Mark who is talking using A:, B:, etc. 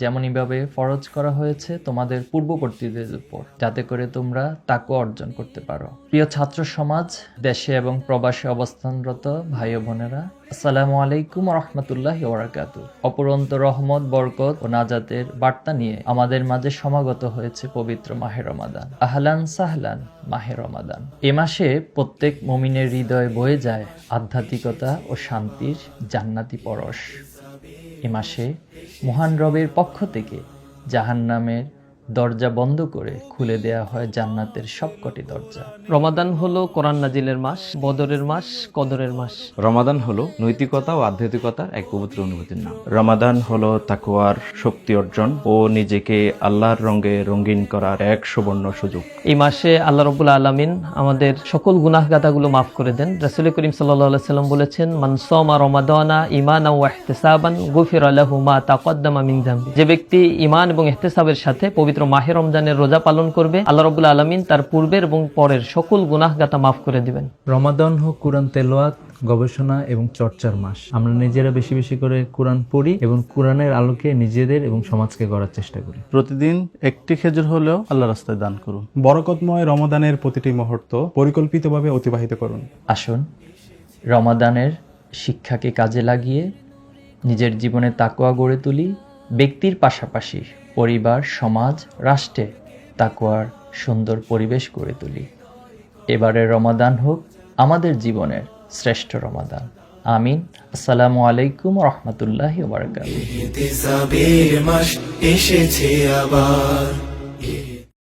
A: যেমনইভাবে ফরজ করা হয়েছে তোমাদের পূর্ববর্তীদের উপর, যাতে করে তোমরা তাকু অর্জন করতে পারো। প্রিয় ছাত্র সমাজ, দেশে এবং প্রবাসে অবস্থানরত ভাই বোনেরা, আসসালামু আলাইকুম রহমতুল্লাহ ওবরাকাতু অপরন্ত রহমত, বরকত ও নাজাতের বার্তা নিয়ে আমাদের মাঝে সমাগত হয়েছে পবিত্র মাহে রমাদান। আহলান সাহলান মাহে রমাদান। এ মাসে প্রত্যেক মমিনের হৃদয়ে বয়ে যায় আধ্যাত্মিকতা ও শান্তির জান্নাতি পরশ। এ মাসে মহান রবের পক্ষ থেকে জাহান্নামের দরজা বন্ধ করে খুলে দেয়া হয় জান্নাতের সবকটি দরজা।
B: রমাদান হলো কোরআন নাজিলের মাস বদরের মাস কদরের মাস।
C: রমাদান হলো নৈতিকতা ও আধ্যাত্মিকতার এক পবিত্র অনুভূতির নাম।
D: রমাদান হলো তাকুয়ার শক্তি অর্জন ও নিজেকে আল্লাহর রঙে রঙিন করার এক সুবর্ণ সুযোগ।
B: এই মাসে আল্লাহ রবুল আলমিন আমাদের সকল গুনাহ গাতাগুলো মাফ করে দেন। রাসুল করিম সাল্লাহ সাল্লাম বলেছেন মানসমা রমাদানা ইমান ও এহতেসাবান গুফির আল্লাহু মা তাকদ্দামা মিন যে ব্যক্তি ইমান এবং এহতেসাবের সাথে পবিত্র মাহে রমজানের রোজা পালন করবে আল্লাহ রবুল আলমিন তার পূর্বের এবং পরের সকল গুনাহ গাতা মাফ করে দিবেন।
E: রমাদান হোক কোরআন তেলোয়াত গবেষণা এবং চর্চার মাস। আমরা নিজেরা বেশি বেশি করে কোরআন পড়ি এবং কোরআনের আলোকে নিজেদের এবং সমাজকে গড়ার চেষ্টা করি।
F: প্রতিদিন একটি খেজুর হলেও আল্লাহ রাস্তায় দান করুন।
G: বরকতময় রমাদানের প্রতিটি মুহূর্ত পরিকল্পিতভাবে অতিবাহিত করুন।
A: আসুন রমাদানের শিক্ষাকে কাজে লাগিয়ে নিজের জীবনে তাকোয়া গড়ে তুলি ব্যক্তির পাশাপাশি পরিবার, সমাজ, রাষ্ট্রে তাকুয়ার সুন্দর পরিবেশ গড়ে তুলি। এবারের রমাদান হোক আমাদের জীবনের শ্রেষ্ঠ রমাদান। আমিন। আসসালামু আলাইকুম রহমতুল্লাহি
H: এসেছে আবার।